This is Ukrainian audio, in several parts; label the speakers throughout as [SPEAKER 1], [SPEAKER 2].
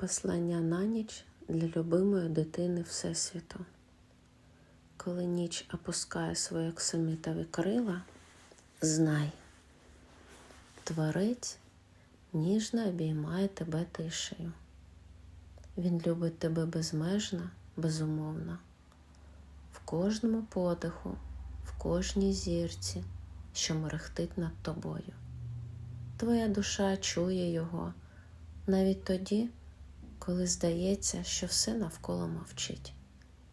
[SPEAKER 1] Послання на ніч для любимої дитини Всесвіту. Коли ніч опускає свої оксамитові крила, знай, творець ніжно обіймає тебе тишею. Він любить тебе безмежно, безумовно, в кожному подиху, в кожній зірці, що мерехтить над тобою. Твоя душа чує його навіть тоді, коли здається, що все навколо мовчить.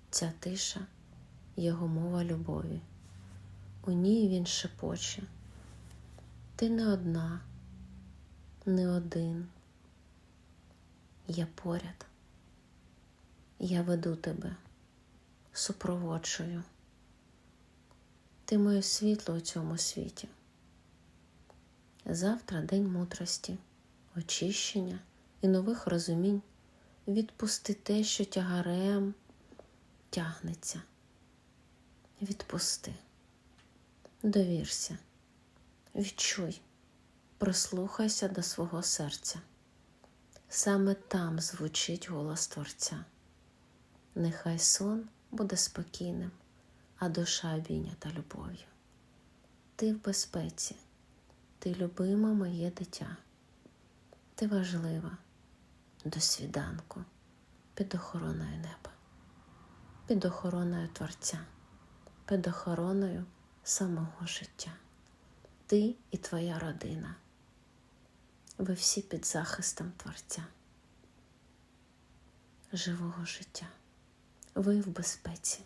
[SPEAKER 1] Ця тиша його мова любові. У ній він шепоче. Ти не одна, не один. Я поряд. Я веду тебе, супроводжую. Ти моє світло у цьому світі. Завтра день мудрості, очищення і нових розумінь. Відпусти те, що тягарем тягнеться. Відпусти, довірся, відчуй, прислухайся до свого серця. Саме там звучить голос Творця. Нехай сон буде спокійним, а душа обійнята любов'ю. Ти в безпеці, ти любиме моє дитя, ти важлива до свіданку під охороною неба, під охороною Творця, під охороною самого життя. Ти і твоя родина. Ви всі під захистом Творця, живого життя. Ви в безпеці.